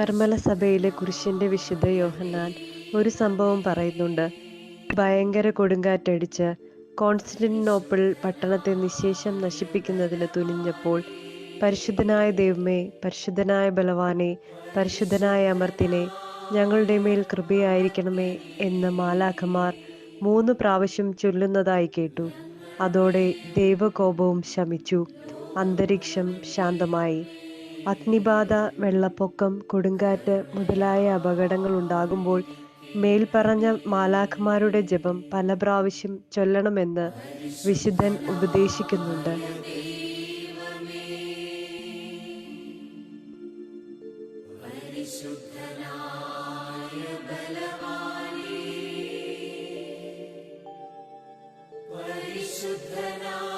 കർമ്മല സഭയിലെ കുരിശിന്റെ വിശുദ്ധ യോഹന്നാൻ ഒരു സംഭവം പറയുന്നുണ്ട്. ഭയങ്കര കൊടുങ്കാറ്റടിച്ച് കോൺസ്റ്റന്റിനോപ്പിൾ പട്ടണത്തെ നിശേഷം നശിപ്പിക്കുന്നതിന് തുനിഞ്ഞപ്പോൾ പരിശുദ്ധനായ ദൈവമേ പരിശുദ്ധനായ ബലവാനെ പരിശുദ്ധനായ അമർത്തിനെ ഞങ്ങളുടെ മേൽ കൃപയായിരിക്കണമേ എന്ന് മാലാഖമാർ മൂന്ന് പ്രാവശ്യം ചൊല്ലുന്നതായി കേട്ടു. അതോടെ ദൈവകോപവും ശമിച്ചു. അന്തരീക്ഷം ശാന്തമായി. അഗ്നിബാധ വെള്ളപ്പൊക്കം കൊടുങ്കാറ്റ് മുതലായ അപകടങ്ങൾ ഉണ്ടാകുമ്പോൾ മേൽപ്പറഞ്ഞ മാലാഖമാരുടെ ജപം പല പ്രാവശ്യം ചൊല്ലണമെന്ന് വിശുദ്ധൻ ഉപദേശിക്കുന്നുണ്ട്. പരിശുദ്ധനായ